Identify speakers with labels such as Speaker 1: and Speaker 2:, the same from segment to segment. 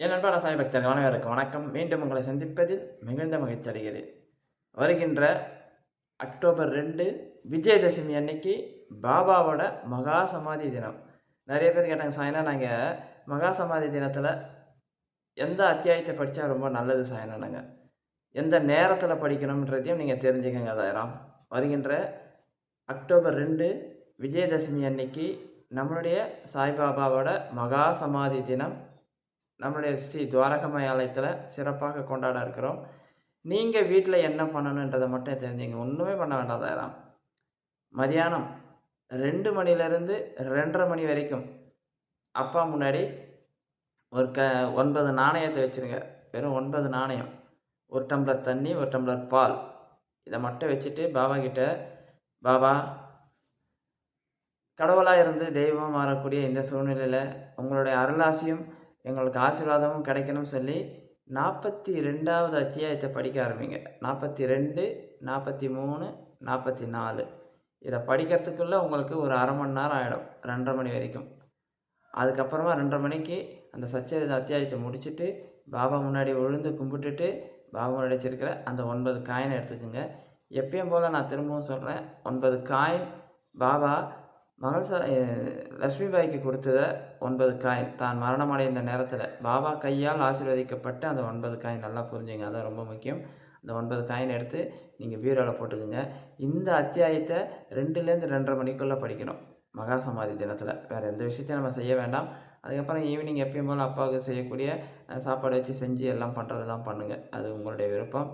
Speaker 1: என் நண்பர் சாய் பக்தர்கள் அனைவருக்கும் வணக்கம். மீண்டும் உங்களை சந்திப்பதில் மிகுந்த மகிழ்ச்சி அடைகிறேன். வருகின்ற அக்டோபர் ரெண்டு விஜயதசமி அன்னைக்கு பாபாவோட மகா சமாதி தினம். நிறைய பேர் கேட்டாங்க சாயனா நாங்கள் மகா சமாதி தினத்தில் எந்த அத்தியாயத்தை படித்தா ரொம்ப நல்லது சாயனா நாங்கள் எந்த நேரத்தில் படிக்கணுன்றதையும் நீங்கள் தெரிஞ்சுக்கங்க அதாயிரம் வருகின்ற அக்டோபர் ரெண்டு விஜயதசமி அன்னைக்கு நம்மளுடைய சாய்பாபாவோட மகா சமாதி தினம் நம்மளுடைய ஸ்ரீ துவாரகமய ஆலயத்தில் சிறப்பாக கொண்டாட இருக்கிறோம். நீங்கள் வீட்டில் என்ன பண்ணணுன்றதை மட்டும் தெரிஞ்சுங்க. ஒன்றுமே பண்ண வேண்டாம் மதியானம் ரெண்டு மணிலேருந்து ரெண்டரை மணி வரைக்கும் அப்பா முன்னாடி ஒரு க ஒன்பது நாணயத்தை வச்சுருங்க. வெறும் ஒன்பது நாணயம். ஒரு டம்ளர் தண்ணி ஒரு டம்ளர் பால். இதை மட்டும் வச்சுட்டு பாபா கிட்ட பாபா கடவுளாக இருந்து தெய்வமாக மாறக்கூடிய இந்த சூழ்நிலையில் உங்களுடைய அருளாசியும் எங்களுக்கு ஆசீர்வாதமும் கிடைக்கணும்னு சொல்லி நாற்பத்தி ரெண்டாவது அத்தியாயத்தை படிக்க ஆரம்பிங்க. நாற்பத்தி ரெண்டு நாற்பத்தி மூணு நாற்பத்தி நாலு இதை படிக்கிறதுக்குள்ளே உங்களுக்கு ஒரு அரை மணி நேரம் ஆகிடும் ரெண்டரை மணி வரைக்கும். அதுக்கப்புறமா ரெண்டரை மணிக்கு அந்த சச்சரித அத்தியாயத்தை முடிச்சுட்டு பாபா முன்னாடி விழுந்து கும்பிட்டுட்டு பாபா முன்னாடி வச்சிருக்கிற அந்த ஒன்பது காயினை எடுத்துக்கோங்க. எப்பயும் போல் நான் திரும்பவும் சொல்கிறேன் ஒன்பது காயின் பாபா மகள் ச லக்ஷ்மிபாய்க்கு கொடுத்தத ஒன்பது காயின் தான் மரணமடைந்த நேரத்தில் பாபா கையால் ஆசீர்வதிக்கப்பட்ட அந்த ஒன்பது காயின் நல்லா புரிஞ்சுங்க அதான் ரொம்ப முக்கியம். அந்த ஒன்பது காயின் எடுத்து நீங்கள் பீரோவில் போட்டுக்குங்க. இந்த அத்தியாயத்தை ரெண்டுலேருந்து ரெண்டரை மணிக்குள்ளே படிக்கணும். மகா சமாதி தினத்தில். வேறு எந்த விஷயத்தையும் நம்ம செய்ய வேண்டாம். அதுக்கப்புறம் ஈவினிங் எப்பயும் போல் அப்பாவுக்கு செய்யக்கூடிய சாப்பாடு வச்சு செஞ்சு எல்லாம் பண்ணுறதெல்லாம் பண்ணுங்கள் அது உங்களுடைய விருப்பம்.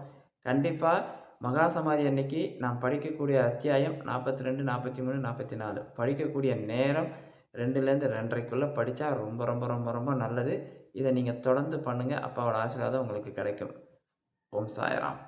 Speaker 1: கண்டிப்பாக மகா சமாதி அன்னைக்கு நாம் படிக்கக்கூடிய அத்தியாயம் நாற்பத்தி ரெண்டு நாற்பத்தி மூணு நாற்பத்தி நாலு படிக்கக்கூடிய நேரம் ரெண்டுலேருந்து ரெண்டரைக்குள்ளே படித்தா ரொம்ப ரொம்ப ரொம்ப ரொம்ப நல்லது. இதை நீங்கள் தொடர்ந்து பண்ணுங்கள் அப்பாவோட ஆசீர்வாதம் உங்களுக்கு கிடைக்கும். ஓம் சாயராம்.